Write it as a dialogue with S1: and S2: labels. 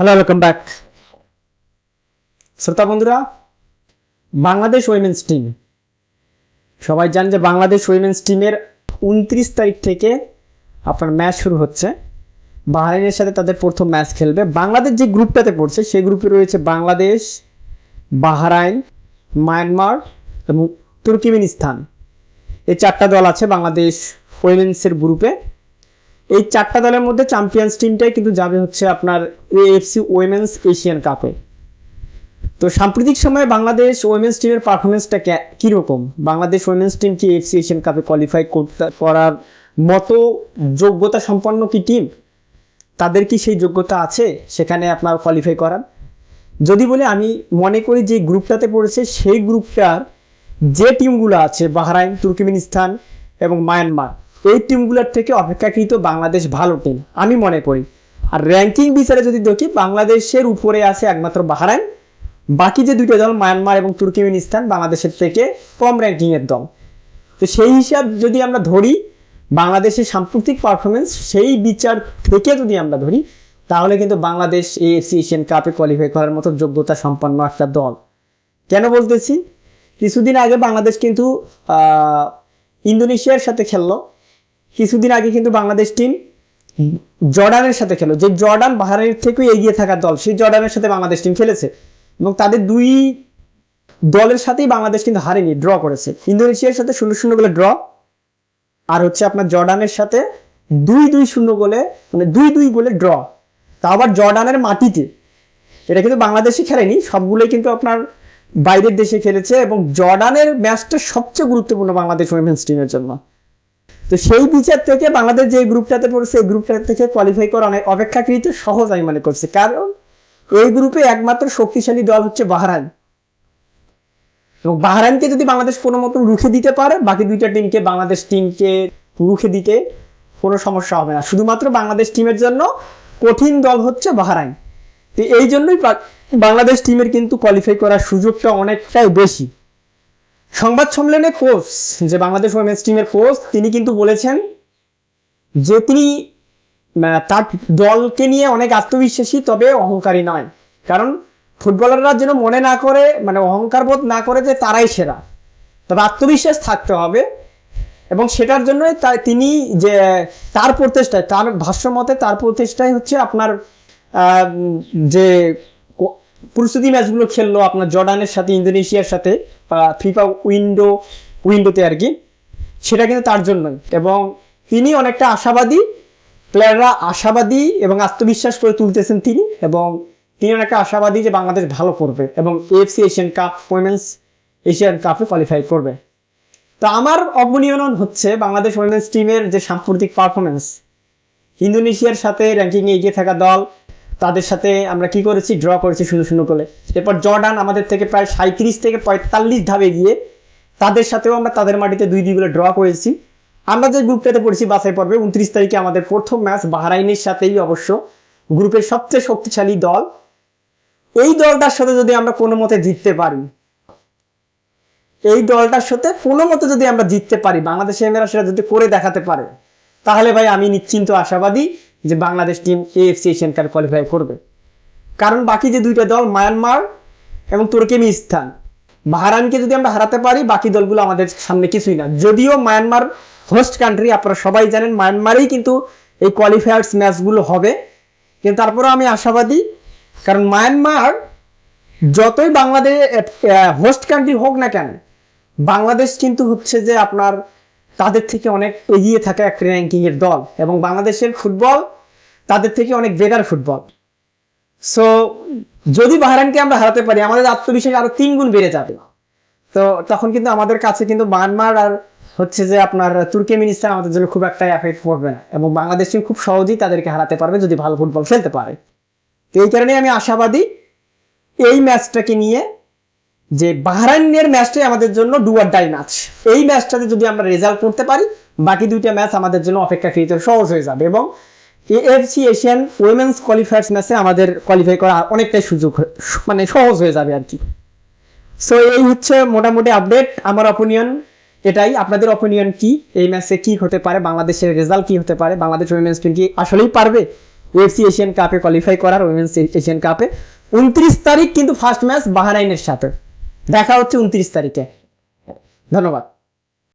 S1: Hello welcome back শ্রোতা বন্ধুরা, Bangladesh women's team সবাই জান যে বাংলাদেশ উইমেন্স টিমের উনত্রিশ তারিখ থেকে আপনার ম্যাচ শুরু হচ্ছে। বাহারাইনের সাথে তাদের প্রথম ম্যাচ খেলবে। বাংলাদেশ যে গ্রুপটাতে পড়ছে, সেই গ্রুপে রয়েছে বাংলাদেশ, বাহরাইন, মায়ানমার এবং তুর্কিমিনিস্তান। এই চারটা দল আছে বাংলাদেশ উইমেন্সের গ্রুপে এই চারটা দলের মধ্যে চ্যাম্পিয়ন্স টিমটাই কিন্তু যাবে হচ্ছে আপনার এএফসি ওয়েমেন্স এশিয়ান কাপে তো সাম্প্রতিক সময়ে বাংলাদেশ ওয়েমেন্স টিমের পারফরমেন্সটা কীরকম? বাংলাদেশ ওয়েমেন্স টিম কি এফসি এশিয়ান কাপে কোয়ালিফাই করতে করার মতো যোগ্যতা সম্পন্ন কি টিম তাদের কি সেই যোগ্যতা আছে? সেখানে আপনার কোয়ালিফাই করার। যদি বলে আমি মনে করি যে গ্রুপটাতে পড়েছে, সেই গ্রুপটার যে টিমগুলো আছে, বাহরাইন, তুর্কমেনিস্তান এবং মায়ানমার এই টিমগুলোর থেকে অপেক্ষাকৃত বাংলাদেশ ভালো টিম, আমি মনে করি। আর র্যাঙ্কিং বিচারে যদি দেখি, বাংলাদেশের উপরে আছে একমাত্র বাহরাইন। বাকি যে দুটো দল, মায়ানমার এবং তুর্কমেনিস্তান, বাংলাদেশের থেকে কম র্যাঙ্কিংয়ের দল। তো সেই হিসাব যদি আমরা ধরি, বাংলাদেশের সাম্প্রতিক পারফরমেন্স সেই বিচার থেকে যদি আমরা ধরি, তাহলে কিন্তু বাংলাদেশ এএফসি এশিয়ান কাপে কোয়ালিফাই করার মতো যোগ্যতা সম্পন্ন একটা দল। কেন বলতেছি? কিছুদিন আগে বাংলাদেশ কিন্তু ইন্দোনেশিয়ার সাথে খেললো। কিছুদিন আগে কিন্তু বাংলাদেশ টিম জর্ডানের সাথে খেলো। যে জর্ডান বাহারাইনের থেকেও এগিয়ে থাকা দল, সেই জর্ডানের সাথে বাংলাদেশ টিম খেলেছে এবং তাদের দুই দলের সাথেই বাংলাদেশ কিন্তু হারেনি ড্র করেছে। ইন্দোনেশিয়ার সাথে শূন্য শূন্য গোলে ড্র আর হচ্ছে আপনার জর্ডানের সাথে দুই দুই শূন্য গোলে মানে দুই দুই গোলে ড্র তা আবার জর্ডানের মাটিতে, এটা কিন্তু বাংলাদেশে খেলেনি, সবগুলোই কিন্তু আপনার বাইরের দেশে খেলেছে এবং জর্ডানের ম্যাচটা সবচেয়ে গুরুত্বপূর্ণ বাংলাদেশ উইমেন্স টিমের জন্য। তো সেই বিচার থেকে বাংলাদেশ যে গ্রুপটাতে পড়েছে এই গ্রুপটা থেকে কোয়ালিফাই করা অনেক অপেক্ষাকৃত সহজ আমি মনে করছি। কারণ এই গ্রুপে একমাত্র শক্তিশালী দল হচ্ছে বাহরাইন। এবং বাহরাইনকে যদি বাংলাদেশ কোনো মতন রুখে দিতে পারে, বাকি দুইটা টিমকে বাংলাদেশ টিমকে রুখে দিতে কোনো সমস্যা হবে না। শুধুমাত্র বাংলাদেশ টিমের জন্য কঠিন দল হচ্ছে বাহরাইন। তো এই জন্যই বাংলাদেশ টিমের কিন্তু কোয়ালিফাই করার সুযোগটা অনেকটাই বেশি। সংবাদ সম্মেলনে কোচ, যে বাংলাদেশ ওমেন্স টিমের কোচ, তিনি কিন্তু বলেছেন যে তিনি তার দলকে নিয়ে অনেক আত্মবিশ্বাসী, তবে অহংকারী নয়। কারণ ফুটবলাররা যেন মনে না করে মানে অহংকার বোধ না করে যে তারাই সেরা। তবে আত্মবিশ্বাস থাকতে হবে, এবং সেটার জন্য তিনি যে, তার প্রচেষ্টায়, তার ভাষ্য মতে তার প্রচেষ্টায় হচ্ছে আপনার যে প্রস্তুতি ম্যাচগুলো খেললো আপনার জর্ডানের সাথে, ইন্দোনেশিয়ার সাথে ফিফা উইন্ডো উইন্ডোতে আর কি, সেটা কিন্তু তার জন্যই। এবং তিনি অনেকটা আশাবাদী প্লেয়াররা আশাবাদী এবং আত্মবিশ্বাস করে তুলতেছেন তিনি, এবং তিনি অনেকটা আশাবাদী যে বাংলাদেশ ভালো করবে এবং AFC Asian cup women's Asian কাপে কোয়ালিফাই করবে। তো আমার অবনিয়ন হচ্ছে বাংলাদেশ উইমেন্স টিমের যে সাম্প্রতিক পারফরমেন্স ইন্দোনেশিয়ার সাথে র্যাঙ্কিংয়ে এগিয়ে থাকা দল তাদের সাথে আমরা কি করেছি? ড্র করেছি শূন্য শূন্য করে। এরপর জর্ডান আমাদের থেকে প্রায় সাঁত্রিশ থেকে পঁয়তাল্লিশ ধাপে গিয়ে তাদের সাথেও আমরা তাদের মাটিতে দুই দুই বলে ড্র করেছি। আমরা যে গ্রুপটাতে পড়েছি বাছাই পর্বে, উনত্রিশ তারিখে আমাদের প্রথম ম্যাচ বাহরাইনের সাথেই অবশ্য গ্রুপের সবচেয়ে শক্তিশালী দল। এই দলটার সাথে যদি আমরা কোনো মতে জিততে পারি, এই দলটার সাথে কোনো মতে যদি আমরা জিততে পারি, বাংলাদেশের মেয়েরা সেটা যদি করে দেখাতে পারে, তাহলে ভাই আমি নিশ্চিন্ত আশাবাদী যে Bangladesh team AFC Asian cup qualify করবে। কারণ বাকি যে দুইটা দল মায়ানমার এবং তুর্কমেনিস্তান বাহারানকে যদি আমরা হারাতে পারি, বাকি দলগুলো আমাদের সামনে কিছুই না। যদিও মায়ানমার হোস্ট কান্ট্রি আপনারা সবাই জানেন, মায়ানমারেই কিন্তু এই কোয়ালিফায়ার্স ম্যাচগুলো হবে। কিন্তু তারপরে আমি আশাবাদী, কারণ মায়ানমার যতই বাংলাদেশ হোস্ট কান্ট্রি হোক না কেন, বাংলাদেশ কিন্তু হচ্ছে যে আপনার তাদের থেকে অনেক এগিয়ে থাকা র্যাঙ্কিং এর দল এবং বাংলাদেশের ফুটবল তাদের থেকে অনেক বেটার ফুটবল। সো যদি বাহরাইনকে আমরা হারাতে পারি, আমাদের আত্মবিশ্বাস আরও তিন গুণ বেড়ে যাবে। তো তখন কিন্তু আমাদের কাছে কিন্তু মায়ানমার আর হচ্ছে যে আপনার তুর্কমেনিস্তান আমাদের জন্য খুব একটা এফেক্ট পড়বে না এবং বাংলাদেশ খুব সহজেই তাদেরকে হারাতে পারবে যদি ভালো ফুটবল খেলতে পারে। তো এই কারণে আমি আশাবাদী এই ম্যাচটাকে নিয়ে যে বাহরাইনের ম্যাচটাই আমাদের জন্য ডুয়ার ডাই ম্যাচ এই ম্যাচটাতে যদি আমরা রেজাল্ট করতে পারি, বাকি দুইটা ম্যাচ আমাদের জন্য অপেক্ষা অপেক্ষাকৃত সহজ হয়ে যাবে এবং এএফসি এশিয়ান উইমেন্স কোয়ালিফায়ার্স ম্যাচে আমাদের কোয়ালিফাই করা অনেকটাই সুযোগ মানে সহজ হয়ে যাবে আর কি। সো এই হচ্ছে মোটামুটি আপডেট আমার অপিনিয়ন এটাই। আপনাদের অপিনিয়ন কি? এই ম্যাচে কি হতে পারে? বাংলাদেশের রেজাল্ট কি হতে পারে? বাংলাদেশ উইমেন্স টিম কি আসলেই পারবে? এফসি এশিয়ান কাপে কোয়ালিফাই করার উইমেন্স এশিয়ান কাপে উনত্রিশ তারিখ কিন্তু ফার্স্ট ম্যাচ বাহরাইনের সাথে। দেখা হচ্ছে উনত্রিশ তারিখে। ধন্যবাদ।